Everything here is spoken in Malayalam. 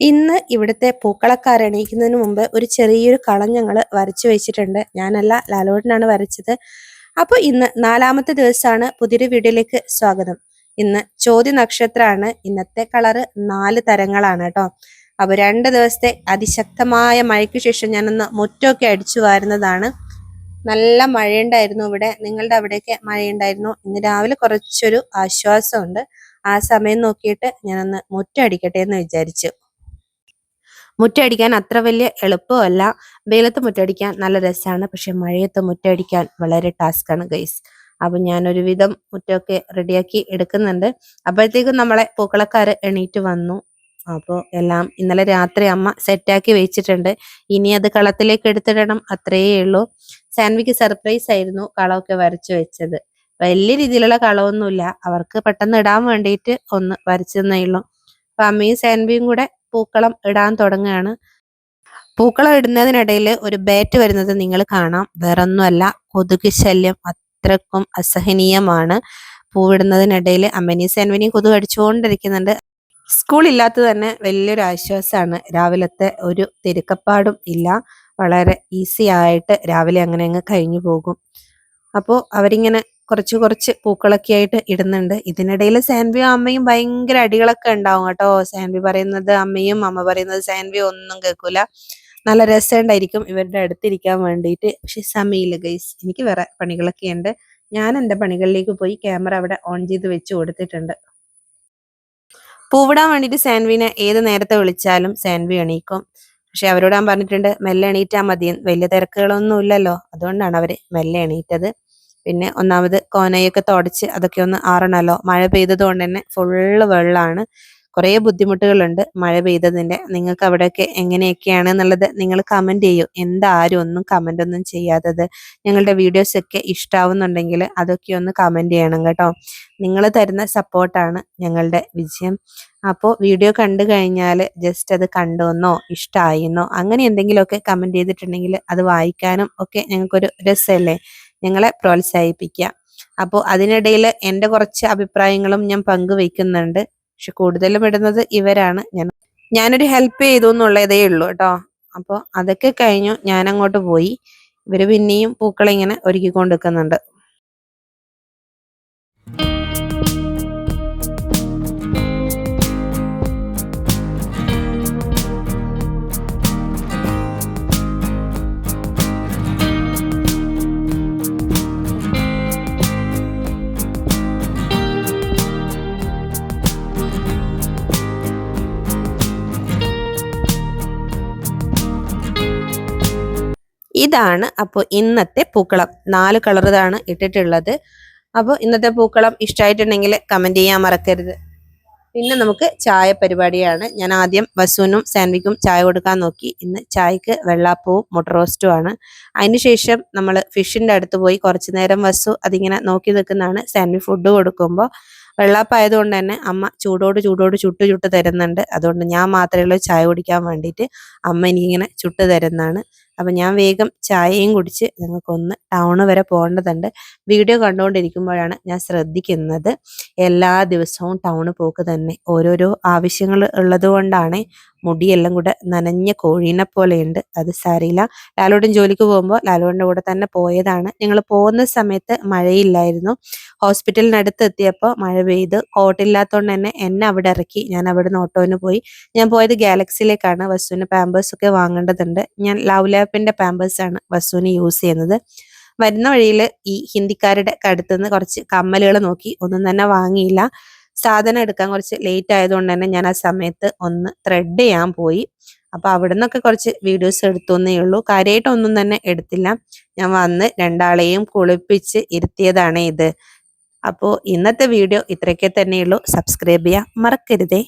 ഇന്ന് ഇവിടുത്തെ പൂക്കളക്കാർ എണീക്കുന്നതിന് മുമ്പ് ഒരു ചെറിയൊരു കളം ഞങ്ങൾ വരച്ചു വെച്ചിട്ടുണ്ട്. ഞാനല്ല ലാലോട്ടിനാണ് വരച്ചത്. അപ്പോൾ ഇന്ന് നാലാമത്തെ ദിവസമാണ് പുതിയൊരു വീഡിയോയിലേക്ക് സ്വാഗതം. ഇന്ന് ചോദ്യ നക്ഷത്രമാണ്. ഇന്നത്തെ കളറ് നാല് തരങ്ങളാണ് കേട്ടോ. അപ്പോൾ രണ്ട് ദിവസത്തെ അതിശക്തമായ മഴയ്ക്ക് ശേഷം ഞാനൊന്ന് മുറ്റമൊക്കെ അടിച്ചു വാരുന്നതാണ്. നല്ല മഴയുണ്ടായിരുന്നു ഇവിടെ. നിങ്ങളുടെ അവിടെയൊക്കെ മഴയുണ്ടായിരുന്നു. ഇന്ന് രാവിലെ കുറച്ചൊരു ആശ്വാസമുണ്ട്. ആ സമയം നോക്കിയിട്ട് ഞാനൊന്ന് മുറ്റം അടിക്കട്ടെ എന്ന് വിചാരിച്ചു. മുറ്റടിക്കാൻ അത്ര വലിയ എളുപ്പമല്ല. വെയിലത്ത് മുറ്റടിക്കാൻ നല്ല രസമാണ് പക്ഷെ മഴയത്ത് മുറ്റടിക്കാൻ വളരെ ടാസ്ക്കാണ് ഗൈസ്. അപ്പം ഞാൻ ഒരുവിധം മുറ്റമൊക്കെ റെഡിയാക്കി എടുക്കുന്നുണ്ട്. അപ്പോഴത്തേക്കും നമ്മളെ പൂക്കളക്കാര് എണീറ്റ് വന്നു. അപ്പോൾ എല്ലാം ഇന്നലെ രാത്രി അമ്മ സെറ്റാക്കി വെച്ചിട്ടുണ്ട്. ഇനി അത് കളത്തിലേക്ക് എടുത്തിടണം അത്രയേ ഉള്ളൂ. സാൻവിക്ക് സർപ്രൈസ് ആയിരുന്നു കളമൊക്കെ വരച്ചു വെച്ചത്. വലിയ രീതിയിലുള്ള കളമൊന്നുമില്ല. അവർക്ക് പെട്ടെന്ന് ഇടാൻ വേണ്ടിയിട്ട് ഒന്ന് വരച്ചു തന്നേ ഉള്ളൂ. അപ്പൊ അമ്മയും സാൻവിയും കൂടെ പൂക്കളം ഇടാൻ തുടങ്ങുകയാണ്. പൂക്കളം ഇടുന്നതിനിടയിൽ ഒരു ബാറ്റ് വരുന്നത് നിങ്ങൾ കാണാം. വേറൊന്നുമല്ല കൊതുക് ശല്യം അത്രക്കും അസഹനീയമാണ്. പൂവിടുന്നതിനിടയിൽ അമ്മനെയും സാൻവിനെയും കൊതുക് അടിച്ചുകൊണ്ടിരിക്കുന്നുണ്ട്. സ്കൂൾ ഇല്ലാത്തത് തന്നെ വലിയൊരു ആശ്വാസമാണ്. രാവിലത്തെ ഒരു തിരക്കപ്പാടും ഇല്ല. വളരെ ഈസി ആയിട്ട് രാവിലെ അങ്ങനെ അങ്ങ് കഴിഞ്ഞു പോകും. അപ്പോൾ അവരിങ്ങനെ കുറച്ച് കുറച്ച് പൂക്കളൊക്കെ ആയിട്ട് ഇടുന്നുണ്ട്. ഇതിനിടയിൽ സാൻവിയും അമ്മയും ഭയങ്കര അടികളൊക്കെ ഉണ്ടാവും കേട്ടോ. സാൻവി പറയുന്നത് അമ്മയും അമ്മ പറയുന്നത് സാൻവി ഒന്നും കേൾക്കൂല. നല്ല രസമുണ്ടായിരിക്കും ഇവരുടെ അടുത്തിരിക്കാൻ വേണ്ടിയിട്ട്. പക്ഷെ സമയമില്ല ഗൈസ് എനിക്ക് വേറെ പണികളൊക്കെ ഉണ്ട്. ഞാൻ എന്റെ പണികളിലേക്ക് പോയി ക്യാമറ അവിടെ ഓൺ ചെയ്ത് വെച്ച് കൊടുത്തിട്ടുണ്ട്. പൂവിടാൻ വേണ്ടിയിട്ട് സാൻവിനെ ഏത് നേരത്തെ വിളിച്ചാലും സാൻവി എണീക്കും. പക്ഷെ അവരോട് ഞാൻ പറഞ്ഞിട്ടുണ്ട് മെല്ലെ എണീറ്റാ മതി. വലിയ തിരക്കുകളൊന്നും ഇല്ലല്ലോ. അതുകൊണ്ടാണ് അവർ മെല്ലെ എണീറ്റത്. പിന്നെ ഒന്നാമത് കോനയൊക്കെ തുടച്ച് അതൊക്കെ ഒന്ന് ആറണല്ലോ. മഴ പെയ്തത് കൊണ്ട് തന്നെ ഫുള്ള് വെള്ളമാണ് കുറേ ബുദ്ധിമുട്ടുകളുണ്ട് മഴ പെയ്തതിന്റെ നിങ്ങൾക്ക് അവിടെയൊക്കെ എങ്ങനെയൊക്കെയാണ് എന്നുള്ളത് നിങ്ങൾ കമന്റ് ചെയ്യൂ. എന്താരും ഒന്നും കമന്റ് ഒന്നും ചെയ്യാത്തത്. ഞങ്ങളുടെ വീഡിയോസ് ഒക്കെ ഇഷ്ടാവുന്നുണ്ടെങ്കിൽ അതൊക്കെ ഒന്ന് കമന്റ് ചെയ്യണം കേട്ടോ. നിങ്ങൾ തരുന്ന സപ്പോർട്ടാണ് ഞങ്ങളുടെ വിജയം. അപ്പോൾ വീഡിയോ കണ്ടു കഴിഞ്ഞാൽ ജസ്റ്റ് അത് കണ്ടുവെന്നോ ഇഷ്ടമായിന്നോ അങ്ങനെ എന്തെങ്കിലുമൊക്കെ കമന്റ് ചെയ്തിട്ടുണ്ടെങ്കിൽ അത് വായിക്കാനും ഒക്കെ ഞങ്ങൾക്കൊരു രസമല്ലേ? ഞങ്ങളെ പ്രോത്സാഹിപ്പിക്കുക. അപ്പോൾ അതിനിടയിൽ എന്റെ കുറച്ച് അഭിപ്രായങ്ങളും ഞാൻ പങ്കുവയ്ക്കുന്നുണ്ട്. പക്ഷെ കൂടുതലും ഇടുന്നത് ഇവരാണ്. ഞാൻ ഞാനൊരു ഹെൽപ്പ് ചെയ്തു എന്നുള്ളതേ ഉള്ളൂ കേട്ടോ. അപ്പോൾ അതൊക്കെ കഴിഞ്ഞു ഞാൻ അങ്ങോട്ട് പോയി. ഇവർ പിന്നെയും പൂക്കളിങ്ങനെ ഒരുക്കിക്കൊണ്ട് ഇതാണ് അപ്പോൾ ഇന്നത്തെ പൂക്കളം. നാല് കളറിതാണ് ഇട്ടിട്ടുള്ളത്. അപ്പോൾ ഇന്നത്തെ പൂക്കളം ഇഷ്ടമായിട്ടുണ്ടെങ്കിൽ കമന്റ് ചെയ്യാൻ മറക്കരുത്. പിന്നെ നമുക്ക് ചായ പരിപാടിയാണ്. ഞാൻ ആദ്യം വസുവിനും സാൻവിക്കും ചായ കൊടുക്കാൻ നോക്കി. ഇന്ന് ചായക്ക് വെള്ളാപ്പവും മുട്ട റോസ്റ്റും ആണ്. അതിനുശേഷം നമ്മൾ ഫിഷിന്റെ അടുത്ത് പോയി കുറച്ചു നേരം വസു അതിങ്ങനെ നോക്കി നിൽക്കുന്നതാണ്. സാൻവി ഫുഡ് കൊടുക്കുമ്പോൾ വെള്ളാപ്പായതുകൊണ്ട് തന്നെ അമ്മ ചൂടോട് ചൂടോട് ചുട്ട് ചുട്ട് തരുന്നുണ്ട്. അതുകൊണ്ട് ഞാൻ മാത്രമേ ഉള്ളൂ ചായ കുടിക്കാൻ വേണ്ടിയിട്ട് അമ്മ എനിക്കിങ്ങനെ ചുട്ട് തരുന്നതാണ്. അപ്പം ഞാൻ വേഗം ചായയും കുടിച്ച് ഞങ്ങൾക്കൊന്ന് ടൗണ് വരെ പോകേണ്ടതുണ്ട്. വീഡിയോ കണ്ടുകൊണ്ടിരിക്കുമ്പോഴാണ് ഞാൻ ശ്രദ്ധിക്കുന്നത്. എല്ലാ ദിവസവും ടൗണ് പോക്ക് തന്നെ ഓരോരോ ആവശ്യങ്ങൾ ഉള്ളത് കൊണ്ടാണ് മുടിയെല്ലാം കൂടെ നനഞ്ഞ കോഴീനെ പോലെയുണ്ട്. അത് സാരിയില്ല ലാലോട്ടൻ ജോലിക്ക് പോകുമ്പോൾ ലാലോട്ടിന്റെ കൂടെ തന്നെ പോയതാണ്. ഞങ്ങൾ പോകുന്ന സമയത്ത് മഴയില്ലായിരുന്നു. ഹോസ്പിറ്റലിനടുത്ത് എത്തിയപ്പോൾ മഴ പെയ്ത് കോട്ടില്ലാത്തതുകൊണ്ട് തന്നെ എന്നെ അവിടെ ഇറക്കി. ഞാൻ അവിടെ നിന്ന് ഓട്ടോന് പോയി. ഞാൻ പോയത് ഗാലക്സിയിലേക്കാണ്. വസുവിന് പാമ്പേഴ്സ് ഒക്കെ വാങ്ങേണ്ടതുണ്ട്. ഞാൻ ലവ് ലാപ്പിന്റെ പാമ്പേഴ്സ് ആണ് വസുവിന് യൂസ് ചെയ്യുന്നത്. വരുന്ന വഴിയിൽ ഈ ഹിന്ദിക്കാരുടെ കടുത്തുനിന്ന് കുറച്ച് കമ്മലുകൾ നോക്കി. ഒന്നും തന്നെ വാങ്ങിയില്ല. സാധനം എടുക്കാൻ കുറച്ച് ലേറ്റ് ആയതുകൊണ്ട് തന്നെ ഞാൻ ആ സമയത്ത് ഒന്ന് ത്രെഡ് ചെയ്യാൻ പോയി. അപ്പൊ അവിടെ നിന്നൊക്കെ കുറച്ച് വീഡിയോസ് എടുത്തുന്നേ ഉള്ളൂ. കാര്യമായിട്ടൊന്നും തന്നെ എടുത്തില്ല. ഞാൻ വന്ന് രണ്ടാളെയും കുളിപ്പിച്ച് ഇരുത്തിയതാണ് ഇത്. അപ്പോൾ ഇന്നത്തെ വീഡിയോ ഇത്രയൊക്കെ തന്നെയുള്ളൂ. സബ്സ്ക്രൈബ് ചെയ്യാൻ മറക്കരുതേ.